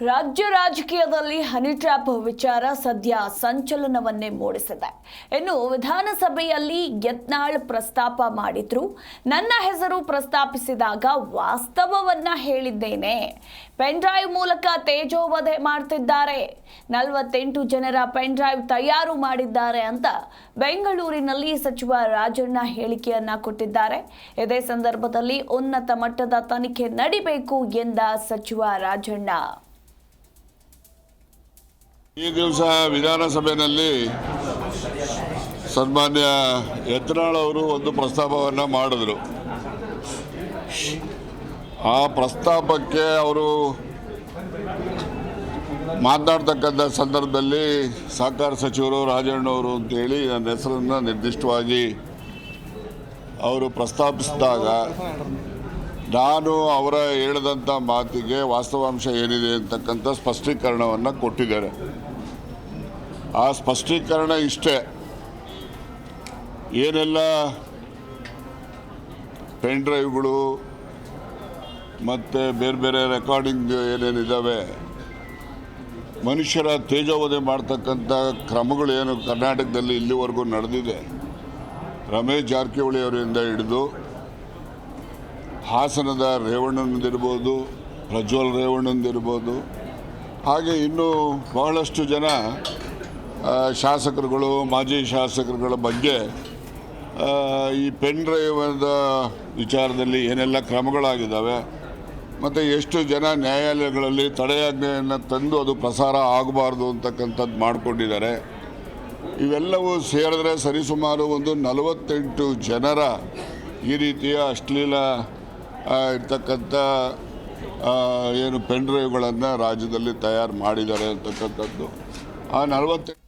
ರಾಜ್ಯ ರಾಜಕೀಯದಲ್ಲಿ honey trap ವಿಚಾರ ಸದ್ಯ ಸಂಚಲನವನ್ನೇ ಮೂಡಿಸಿದೆ. ಇನ್ನು ವಿಧಾನಸಭೆಯಲ್ಲಿ ಯತ್ನಾಳ್ ಪ್ರಸ್ತಾಪ ಮಾಡಿದ್ರು. ನನ್ನ ಹೆಸರು ಪ್ರಸ್ತಾಪಿಸಿದಾಗ ವಾಸ್ತವವನ್ನ ಹೇಳಿದ್ದೇನೆ. ಪೆನ್ ಡ್ರೈವ್ ಮೂಲಕ ತೇಜೋವಧೆ ಮಾಡ್ತಿದ್ದಾರೆ. ನಲವತ್ತೆಂಟು ಜನರ ಪೆನ್ ಡ್ರೈವ್ ತಯಾರು ಮಾಡಿದ್ದಾರೆ ಅಂತ ಬೆಂಗಳೂರಿನಲ್ಲಿ ಸಚಿವ ರಾಜಣ್ಣ ಹೇಳಿಕೆಯನ್ನ ಕೊಟ್ಟಿದ್ದಾರೆ. ಇದೇ ಸಂದರ್ಭದಲ್ಲಿ ಉನ್ನತ ಮಟ್ಟದ ತನಿಖೆ ನಡಿಬೇಕು ಎಂದ ಸಚಿವ ರಾಜಣ್ಣ. ಈ ದಿವಸ ವಿಧಾನಸಭೆಯಲ್ಲಿ ಸನ್ಮಾನ್ಯ ಯತ್ನಾಳ್ ಅವರು ಒಂದು ಪ್ರಸ್ತಾಪವನ್ನು ಮಾಡಿದ್ರು. ಆ ಪ್ರಸ್ತಾಪಕ್ಕೆ ಅವರು ಮಾತನಾಡ್ತಕ್ಕಂಥ ಸಂದರ್ಭದಲ್ಲಿ ಸಹಕಾರ ಸಚಿವರು ರಾಜಣ್ಣವರು ಅಂತೇಳಿ ನನ್ನ ಹೆಸರನ್ನು ನಿರ್ದಿಷ್ಟವಾಗಿ ಅವರು ಪ್ರಸ್ತಾಪಿಸಿದಾಗ ನಾನು ಅವರ ಹೇಳಿದಂಥ ಮಾತಿಗೆ ವಾಸ್ತವಾಂಶ ಏನಿದೆ ಅಂತಕ್ಕಂಥ ಸ್ಪಷ್ಟೀಕರಣವನ್ನು ಕೊಟ್ಟಿದ್ದಾರೆ. ಆ ಸ್ಪಷ್ಟೀಕರಣ ಇಷ್ಟೇ. ಏನೆಲ್ಲ ಪೆನ್ ಡ್ರೈವ್ಗಳು ಮತ್ತು ಬೇರೆ ಬೇರೆ ರೆಕಾರ್ಡಿಂಗ್ ಏನೇನಿದ್ದಾವೆ ಮನುಷ್ಯರ ತೇಜೋವಧೆ ಮಾಡ್ತಕ್ಕಂಥ ಕ್ರಮಗಳು ಏನು ಕರ್ನಾಟಕದಲ್ಲಿ ಇಲ್ಲಿವರೆಗೂ ನಡೆದಿದೆ? ರಮೇಶ್ ಜಾರಕಿಹೊಳಿ ಅವರಿಂದ ಹಿಡಿದು ಹಾಸನದ ರೇವಣ್ಣನದಿರ್ಬೋದು, ಪ್ರಜ್ವಲ್ ರೇವಣ್ಣಂದಿರ್ಬೋದು ಹಾಗೆ ಇನ್ನೂ ಬಹಳಷ್ಟು ಜನ ಶಾಸಕರುಗಳು, ಮಾಜಿ ಶಾಸಕರುಗಳ ಬಗ್ಗೆ ಈ ಪೆನ್ ಡ್ರೈವದ ವಿಚಾರದಲ್ಲಿ ಏನೆಲ್ಲ ಕ್ರಮಗಳಾಗಿದ್ದಾವೆ, ಮತ್ತು ಎಷ್ಟು ಜನ ನ್ಯಾಯಾಲಯಗಳಲ್ಲಿ ತಡೆಯಾಜ್ಞೆಯನ್ನು ತಂದು ಅದು ಪ್ರಸಾರ ಆಗಬಾರ್ದು ಅಂತಕ್ಕಂಥದ್ದು ಮಾಡಿಕೊಂಡಿದ್ದಾರೆ. ಇವೆಲ್ಲವೂ ಸೇರಿದ್ರೆ ಸರಿಸುಮಾರು ಒಂದು ನಲವತ್ತೆಂಟು ಜನರ ಈ ರೀತಿಯ ಅಶ್ಲೀಲ ಇರ್ತಕ್ಕಂಥ ಏನು ಪೆನ್ ಡ್ರೈವ್ಗಳನ್ನು ರಾಜ್ಯದಲ್ಲಿ ತಯಾರು ಮಾಡಿದ್ದಾರೆ ಅಂತಕ್ಕಂಥದ್ದು. ಆ ನಲವತ್ತೆಂಟು